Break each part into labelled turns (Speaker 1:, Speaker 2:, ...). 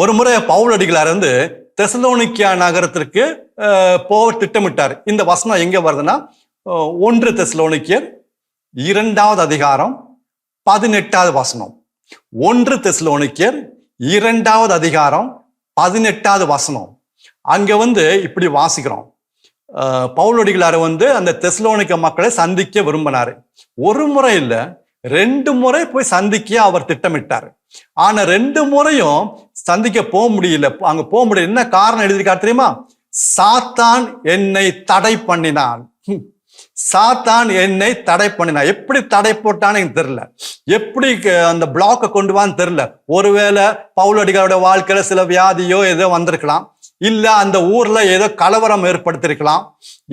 Speaker 1: ஒரு முறை பவுல் அடிகளார் வந்து தெசலோனிக்கியா நகரத்திற்கு போக திட்டமிட்டார். இந்த வசனம் எங்க வருதுன்னா ஒன்று தெசலோனிக்கியர் இரண்டாவது அதிகாரம் பதினெட்டாவது வசனம். ஒன்று தெசலோனிக்கியர் இரண்டாவது அதிகாரம் பதினெட்டாவது வசனம். அங்க வந்து இப்படி வாசிக்கிறோம். பவுலடிகளார் வந்து அந்த தெசலோனிக்க மக்களை சந்திக்க விரும்பினாரு. ஒரு முறை இல்லை ரெண்டு முறை போய் சந்திக்க அவர் திட்டமிட்டார். ஆனா ரெண்டு முறையும் சந்திக்க போக முடியல. அங்க போக முடியல. என்ன காரணம் எழுதியிருக்காரு தெரியுமா? சாத்தான் என்னை தடை பண்ணினான். சாத்தான் என்னை தடை பண்ணினான். எப்படி தடை போட்டான்னு எனக்கு தெரியல. எப்படி அந்த பிளாக்கை கொண்டு வான்னு தெரியல. ஒருவேளை பவுலடிகாரோட வாழ்க்கையில சில வியாதியோ ஏதோ வந்திருக்கலாம். இல்லை அந்த ஊரில் ஏதோ கலவரம் ஏற்படுத்தியிருக்கலாம்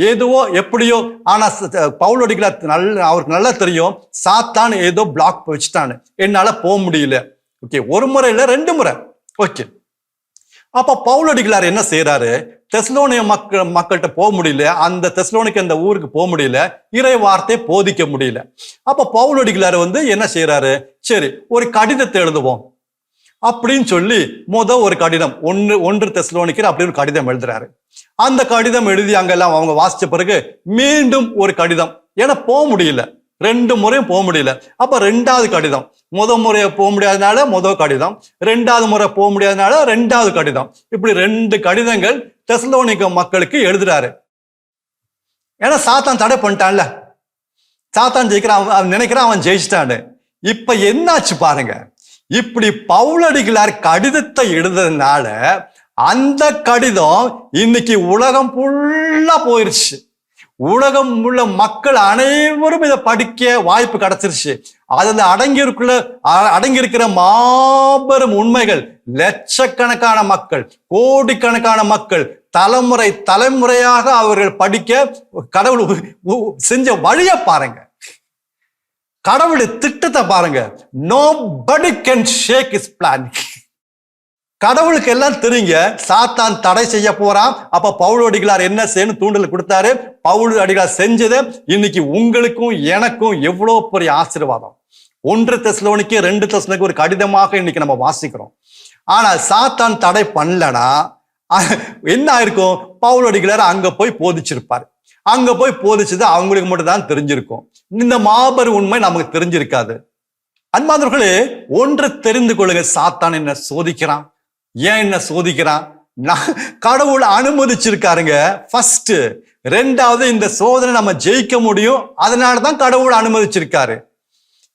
Speaker 1: எதுவோ எப்படியோ ஆனால் பவுலடிகளை நல் நல்ல அவருக்கு நல்லா தெரியும். சாத்தான் ஏதோ பிளாக் வச்சுட்டான்னு என்னால் போக முடியல. ஓகே ஒரு முறை இல்லை ரெண்டு முறை. ஓகே. அப்போ பவுலடிகளார் என்ன செய்கிறாரு தெஸ்லோனிய மக்கள் மக்கள்கிட்ட போக முடியல. அந்த தெஸ்லோனிக்கு அந்த ஊருக்கு போக முடியல. இறை வார்த்தை போதிக்க முடியல. அப்போ பவுலடிகளார் வந்து என்ன செய்கிறாரு சரி ஒரு கடிதத்தை எழுதுவோம். அப்படின்னு சொல்லி மொத ஒரு கடிதம் ஒன்று ஒன்று தெஸ்லோனிக்கிற அப்படி ஒரு கடிதம் எழுதுறாரு. அந்த கடிதம் எழுதி அங்கெல்லாம் அவங்க வாசிச்ச பிறகு மீண்டும் ஒரு கடிதம். ஏன்னா போக முடியல. ரெண்டு முறையும் போக முடியல. அப்ப ரெண்டாவது கடிதம். முத முறையை போக முடியாதனால முதல் கடிதம். ரெண்டாவது முறை போக முடியாதனால ரெண்டாவது கடிதம். இப்படி ரெண்டு கடிதங்கள் டெஸ்லோனிக்க மக்களுக்கு எழுதுறாரு. ஏன்னா சாத்தான் தடை பண்ணிட்டான்ல. சாத்தான் ஜெயிக்கிறான் அவன் அவன் நினைக்கிறான் அவன் ஜெயிச்சிட்டான்னு. இப்ப என்னாச்சு பாருங்க. இப்படி பவுலடிகளார் கடிதத்தை எழுதுறதுனால அந்த கடிதம் இன்னைக்கு உலகம் ஃபுல்லா போயிருச்சு. உலகம் உள்ள மக்கள் அனைவரும் இதை படிக்க வாய்ப்பு கிடைச்சிருச்சு. அதுல அடங்கியிருக்குள்ள அ- அடங்கியிருக்கிற மாபெரும் உண்மைகள். லட்சக்கணக்கான மக்கள் கோடிக்கணக்கான மக்கள் தலைமுறை தலைமுறையாக அவர்கள் படிக்க கடவுள் செஞ்ச வழியை பாருங்க. கடவுளுடைய திட்டத்தை பாருங்க. நோ படி கேன் ஷேக் இஸ் பிளான் கடவுளுக்கு எல்லாம் தெரியுங்க. சாத்தான் தடை செய்ய போறான். அப்ப பவுல் அடிகளார் என்ன செய்யணும் தூண்டல் கொடுத்தாரு. பவுல் அடிகளார் செஞ்சது. இன்னைக்கு உங்களுக்கும் எனக்கும் எவ்வளவு பெரிய ஆசீர்வாதம். ஒன்று தெசலோனிக்கு ரெண்டு தெசலோனிக்கு ஒரு கடிதமாக இன்னைக்கு நம்ம வாசிக்கிறோம். ஆனா சாத்தான் தடை பண்ணலனா என்ன ஆயிருக்கும்? பவுல் அடிகளார் அங்க போய் போதிச்சிருப்பார். அங்க போய் போதிச்சது அவங்களுக்கு மட்டும் தான் தெரிஞ்சிருக்கும். இந்த மாபெரும் உண்மை நமக்கு தெரிஞ்சிருக்காது. அன்பாந்தவர்களே ஒன்று தெரிந்து கொள்ளுங்க சாத்தான் என்ன சோதிக்கிறான்? ஏன் என்ன சோதிக்கிறான்? நான் கடவுள் அனுமதிச்சிருக்காருங்க. ஃபர்ஸ்ட் ரெண்டாவது இந்த சோதனை நம்ம ஜெயிக்க முடியும். அதனால தான் கடவுள் அனுமதிச்சிருக்காரு.